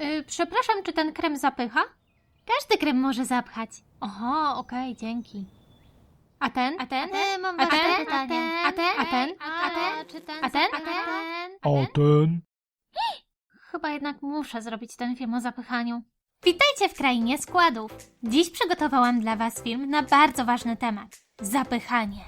Y, przepraszam, czy ten krem zapycha? Każdy krem może zapchać. Oho, okej, dzięki. A ten? A ten? mam A ważne ten? pytanie. A ten? A ten? A ten? Czy ten? A ten? A ten? A ten? Chyba jednak muszę zrobić ten film o zapychaniu. Witajcie w krainie składów. Dziś przygotowałam dla Was film na bardzo ważny temat. Zapychanie.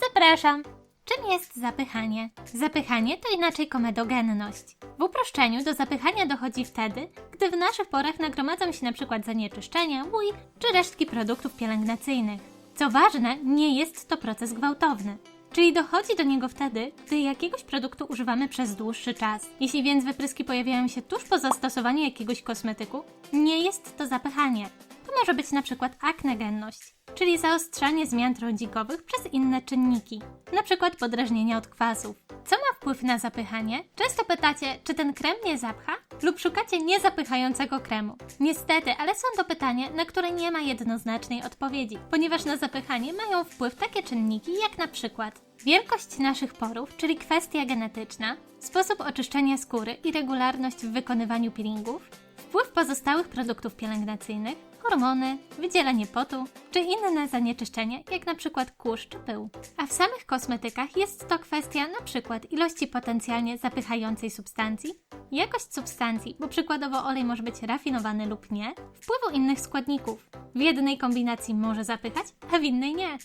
Zapraszam. Czym jest zapychanie? Zapychanie to inaczej komedogenność. W uproszczeniu do zapychania dochodzi wtedy, gdy w naszych porach nagromadzą się np. zanieczyszczenia, łój czy resztki produktów pielęgnacyjnych. Co ważne, nie jest to proces gwałtowny. Czyli dochodzi do niego wtedy, gdy jakiegoś produktu używamy przez dłuższy czas. Jeśli więc wypryski pojawiają się tuż po zastosowaniu jakiegoś kosmetyku, nie jest to zapychanie. To może być przykład aknegenność, czyli zaostrzanie zmian trądzikowych przez inne czynniki, przykład podrażnienia od kwasów. Co ma wpływ na zapychanie? Często pytacie, czy ten krem nie zapcha? Lub szukacie niezapychającego kremu. Niestety, ale są to pytania, na które nie ma jednoznacznej odpowiedzi, ponieważ na zapychanie mają wpływ takie czynniki jak na przykład wielkość naszych porów, czyli kwestia genetyczna, sposób oczyszczenia skóry i regularność w wykonywaniu peelingów, wpływ pozostałych produktów pielęgnacyjnych, hormony, wydzielanie potu czy inne zanieczyszczenia, jak na przykład kurz czy pył. A w samych kosmetykach jest to kwestia na przykład ilości potencjalnie zapychającej substancji, jakość substancji, bo przykładowo olej może być rafinowany lub nie, wpływu innych składników. W jednej kombinacji może zapychać, a w innej nie.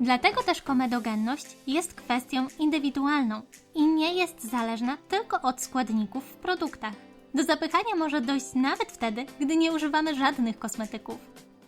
Dlatego też komedogenność jest kwestią indywidualną i nie jest zależna tylko od składników w produktach. Do zapychania może dojść nawet wtedy, gdy nie używamy żadnych kosmetyków.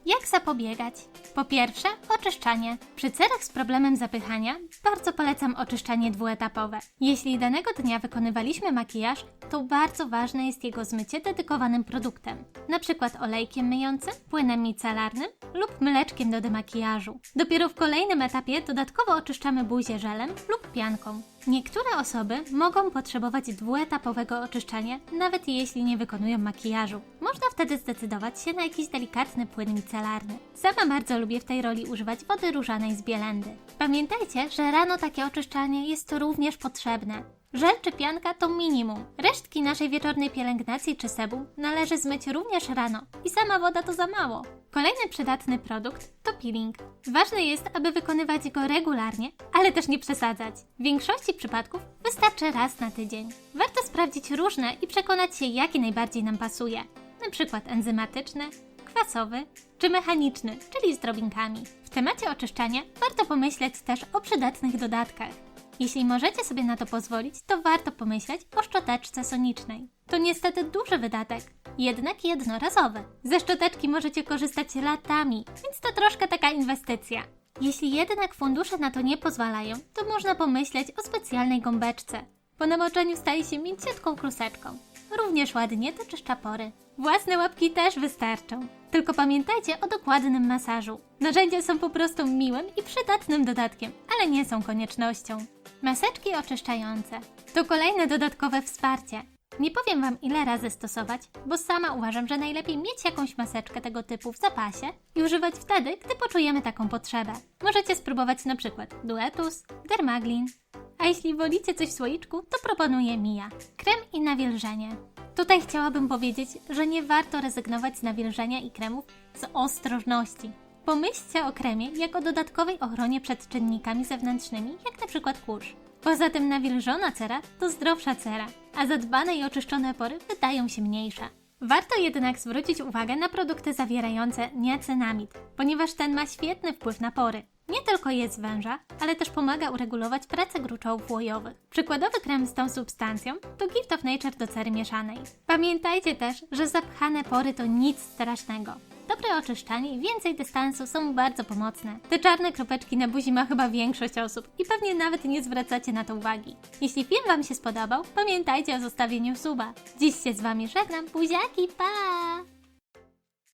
Jak zapobiegać? Po pierwsze, oczyszczanie. Przy cerach z problemem zapychania bardzo polecam oczyszczanie dwuetapowe. Jeśli danego dnia wykonywaliśmy makijaż, to bardzo ważne jest jego zmycie dedykowanym produktem, przykład olejkiem myjącym, płynem micelarnym lub mleczkiem do demakijażu. Dopiero w kolejnym etapie dodatkowo oczyszczamy buzię żelem lub pianką. Niektóre osoby mogą potrzebować dwuetapowego oczyszczania, nawet jeśli nie wykonują makijażu. Można wtedy zdecydować się na jakiś delikatny płyn micelarny. Sama bardzo lubię w tej roli używać wody różanej z bielendy. Pamiętajcie, że rano takie oczyszczanie jest również potrzebne. Żel czy pianka to minimum. Resztki naszej wieczornej pielęgnacji czy sebum należy zmyć również rano i sama woda to za mało. Kolejny przydatny produkt to peeling. Ważne jest, aby wykonywać go regularnie, ale też nie przesadzać. W większości przypadków wystarczy raz na tydzień. Warto sprawdzić różne i przekonać się, jaki najbardziej nam pasuje. Na przykład enzymatyczny, kwasowy czy mechaniczny, czyli z drobinkami. W temacie oczyszczania warto pomyśleć też o przydatnych dodatkach. Jeśli możecie sobie na to pozwolić, to warto pomyśleć o szczoteczce sonicznej. To niestety duży wydatek, jednak jednorazowy. Ze szczoteczki możecie korzystać latami, więc to troszkę taka inwestycja. Jeśli jednak fundusze na to nie pozwalają, to można pomyśleć o specjalnej gąbeczce. Po namoczeniu staje się mięciutką kruseczką. Również ładnie to czyszcza pory. Własne łapki też wystarczą. Tylko pamiętajcie o dokładnym masażu. Narzędzia są po prostu miłym i przydatnym dodatkiem, ale nie są koniecznością. Maseczki oczyszczające to kolejne dodatkowe wsparcie. Nie powiem Wam ile razy stosować, bo sama uważam, że najlepiej mieć jakąś maseczkę tego typu w zapasie i używać wtedy, gdy poczujemy taką potrzebę. Możecie spróbować na przykład Duetus, Dermaglin, a jeśli wolicie coś w słoiczku, to proponuję Mia. Krem i nawilżenie. Tutaj chciałabym powiedzieć, że nie warto rezygnować z nawilżenia i kremów z ostrożności. Pomyślcie o kremie jako dodatkowej ochronie przed czynnikami zewnętrznymi, jak na przykład kurz. Poza tym nawilżona cera to zdrowsza cera, a zadbane i oczyszczone pory wydają się mniejsze. Warto jednak zwrócić uwagę na produkty zawierające niacenamid, ponieważ ten ma świetny wpływ na pory. Nie tylko je zwęża, ale też pomaga uregulować pracę gruczołów łojowych. Przykładowy krem z tą substancją to Gift of Nature do cery mieszanej. Pamiętajcie też, że zapchane pory to nic strasznego. Dobre oczyszczanie i więcej dystansu są bardzo pomocne. Te czarne kropeczki na buzi ma chyba większość osób i pewnie nawet nie zwracacie na to uwagi. Jeśli film Wam się spodobał, pamiętajcie o zostawieniu suba. Dziś się z Wami żegnam, buziaki, pa!